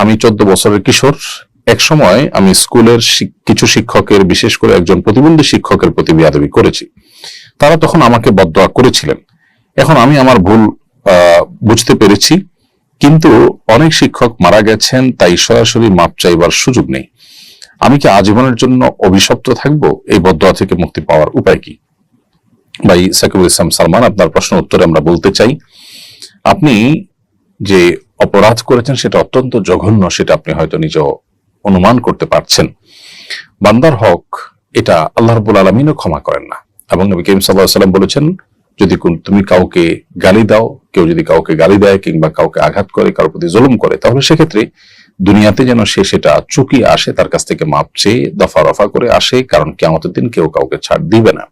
আমি চোদ্দ বছরের কিশোর। এক সময় আমি স্কুলের কিছু শিক্ষকের, বিশেষ করে একজন প্রতিবন্ধী শিক্ষকের প্রতি বিয়াদবি করেছি। তারা তখন আমাকে বদয়া করেছিলেন। এখন আমি আমার ভুল বুঝতে পেরেছি, কিন্তু অনেক শিক্ষক মারা গেছেন, তাই সরাসরি মাপ চাইবার সুযোগ নেই। আমি কি আজীবনের জন্য অভিশপ্ত থাকব? এই বদয়া থেকে মুক্তি পাওয়ার উপায় কি? ভাই সাকিবুল ইসলাম সালমান, আপনার প্রশ্ন উত্তরে আমরা বলতে চাই। আপনি যে অপরাধ করেছেন সেটা অত্যন্ত জঘন্য, সেটা আপনি হয়তো নিজেও অনুমান করতে পারছেন। বান্দার হক, এটা আল্লাহ রবুল আলমিনও ক্ষমা করেন না। এবং নবী করিম সাল্লাহ সাল্লাম বলেছেন, যদি তুমি কাউকে গালি দাও, কেউ যদি কাউকে গালি দেয় কিংবা কাউকে আঘাত করে, কারোর প্রতি জুলুম করে, তাহলে সেক্ষেত্রে দুনিয়াতে যেন সে সেটা চুকিয়ে আসে, তার কাছ থেকে মাপ চেয়ে দফা রফা করে আসে, কারণ কেমতের দিন কেউ কাউকে ছাড় দিবে না।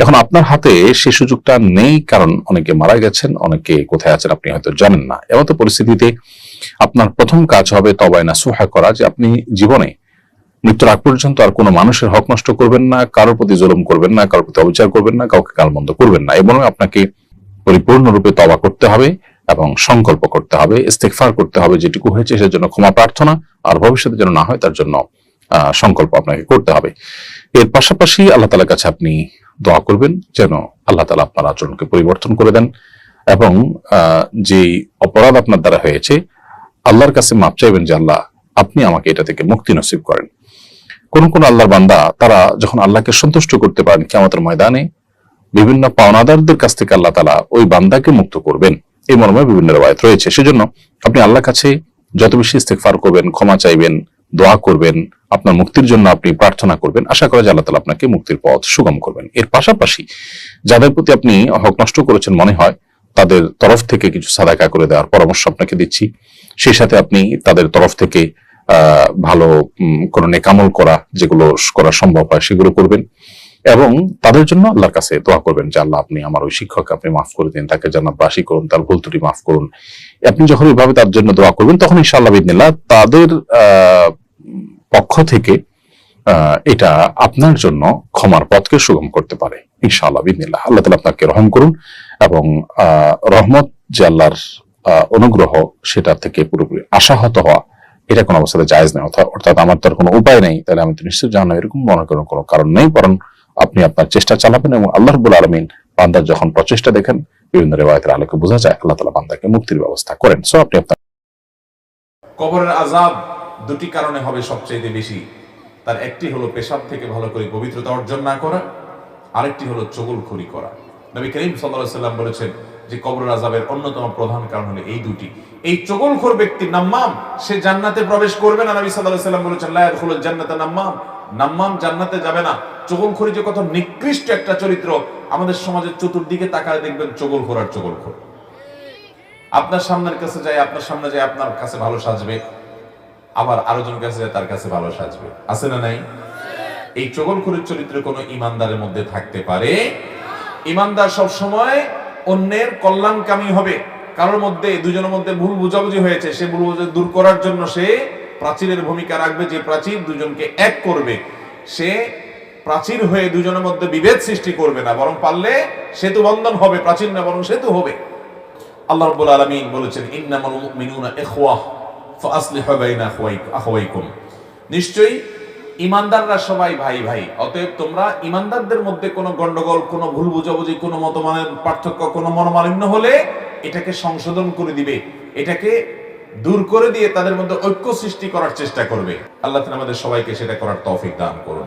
এখন আপনার হাতে সে সুযোগটা নেই কারণ অনেকে মারা গেছেন, অনেকে কোথায় আছেন আপনি হয়তো জানেন না। এমতো পরিস্থিতিতে আপনার প্রথম কাজ হবে তবাই না সুহা করা যে আপনি জীবনে মৃত্যুর আগ পর্যন্ত আর কোনো মানুষের হক নষ্ট করবেন না, কারোর প্রতি জুলুম করবেন না, কারোর প্রতি অবিচার করবেন না, কাউকে গালমন্দ করবেন না। এবং আপনাকে পরিপূর্ণরূপে তবা করতে হবে এবং সংকল্প করতে হবে ইস্তেকফার করতে হবে যেটুকু হয়েছে সেজন্য ক্ষমা প্রার্থনা আর ভবিষ্যতে যেন না হয় তার জন্য সংকল্প আপনাকে করতে হবে। এর পাশাপাশি আল্লাহ তালার কাছে আপনি দোয়া করবেন যেন আল্লাহ তালা আপনার আচরণকে পরিবর্তন করে দেন এবং যে অপরাধ আপনার দ্বারা হয়েছে, আল্লাহর কাছে মাপ চাইবেন যে আল্লাহ আপনি আমাকে এটা থেকে মুক্তি নসিব করেন। কোন কোন আল্লাহর বান্দা, তারা যখন আল্লাহকে সন্তুষ্ট করতে পারেন কেমতের ময়দানে, বিভিন্ন পাওনাদারদের কাছ থেকে আল্লাহ তালা ওই বান্দাকে মুক্ত করবেন। এই মর্মে বিভিন্ন রেওয়ায়ত রয়েছে। সেজন্য আপনি আল্লাহর কাছে যত বেশি ইস্তেকফার করবেন, ক্ষমা চাইবেন দোয়া করবেন, আপনার মুক্তির জন্য আপনি প্রার্থনা করবেন। আশা করা যায় আল্লাহ তালা আপনাকে মুক্তির পথ সুগম করবেন। এর পাশাপাশি যাদের প্রতি আপনি হক নষ্ট করেছেন মনে হয়, তাদের তরফ থেকে কিছু সাদাকা করে দেওয়ার পরামর্শ আপনাকে দিচ্ছি। সেই সাথে আপনি তাদের তরফ থেকে, আহ, ভালো কোনো নেকামল করা যেগুলো করা সম্ভব হয় সেগুলো করবেন এবং তাদের জন্য আল্লাহর কাছে দোয়া করবেন যে, আল্লাহ, আপনি আমার ওই শিক্ষককে আপনি মাফ করে দিন, তাকে জান্নাতবাসী করুন, তার ভুল ত্রুটি মাফ করুন। আপনি যখন এইভাবে তার জন্য দোয়া করবেন, তখন ইনশাআল্লাহ বিদিনিল্লাহ তাদের পক্ষ থেকে এটা আপনার জন্য ক্ষমার পথকে সুগম করতে পারে, ইনশাআল্লাহ বিদিনিল্লাহ। আল্লাহ তালা আপনাকে রহম করুন এবং রহমত যে আল্লাহর অনুগ্রহ সেটা থেকে পুরোপুরি আশাহত হওয়া, এটা কোনো অবস্থাতে জায়েজ নেই অর্থাৎ আমার তো কোনো উপায় নেই, তাহলে আমি তো নিশ্চয় জানো এরকম মনে করার কোনো কারণ নেই, বরং আপনি আপনার চেষ্টা চালাবেন এবং আল্লাহ রবুল আলমিন বান্দার যখন প্রচেষ্টা দেখেন, বিভিন্ন রেওয়ায়তের আলোকে বোঝা যায় আল্লাহ তালা বান্দাকে মুক্তির ব্যবস্থা করেন। সো আপনি আপনার কবরের আজাব দুটি কারণে হবে সবচেয়ে বেশি। তার একটি হলো পেশাব থেকে ভালো করে পবিত্রতা অর্জন না করা, আরেকটি হলো চগলখড়ি করা। নবী করিম সাল্লাল্লাহু সাল্লাম বলেছেন যে কবরের আজাবের অন্যতম প্রধান কারণ হলো এই দুটি। এই চগলখোর ব্যক্তি নাম্মাম, সে জান্নাতে প্রবেশ করবে না, নবী আলাইহি সাল্লাম বলেছেন, লা ইয়াদখুলুল জান্নাতা নাম্মাম। নাম্মাম জান্নাতে যাবে না। চগলখড়ি যে কত নিকৃষ্ট একটা চরিত্র, আমাদের সমাজের চতুর্দিকে তাকায় দেখবেন চগলখোর আর চগলখোর। আপনার সামনের কাছে যায়, আপনার সামনে যায়, আপনার কাছে ভালো সাজবে। আবার আরও জন কাছে তার কাছে ভালো সাজবে। আছে না নাই? এই চগলখুরের চরিত্র কোনো ইমানদারের মধ্যে থাকতে পারে? ইমানদার সব সময় অন্যের কল্যাণকামী হবে। কারোর মধ্যে, দুজনের মধ্যে ভুল বুঝাবুঝি হয়েছে, সে ভুল বুঝাবুঝি দূর করার জন্য সে প্রাচীরের ভূমিকা রাখবে। যে প্রাচীর দুজনকে এক করবে, সে প্রাচীর হয়ে দুজনের মধ্যে বিভেদ সৃষ্টি করবে না, বরং পারলে সেতু বন্ধন হবে, প্রাচীর না, বরং সেতু হবে। আল্লাহ রাব্বুল আলামিন বলেছেন, ইন্নামাল মুমিনুনা ইখওয়াহ নিশ্চয়ই ইমানদাররা সবাই ভাই ভাই। অতএব তোমরা ইমানদারদের মধ্যে কোনো গন্ডগোল, কোনো ভুল বুঝাবুঝি, কোনো মতমানের পার্থক্য, কোনো মনোমালিন্য হলে এটাকে সংশোধন করে দিবে। এটাকে দূর করে দিয়ে তাদের মধ্যে ঐক্য সৃষ্টি করার চেষ্টা করবে। আল্লাহ আমাদের সবাইকে সেটা করার তৌফিক দান করুন।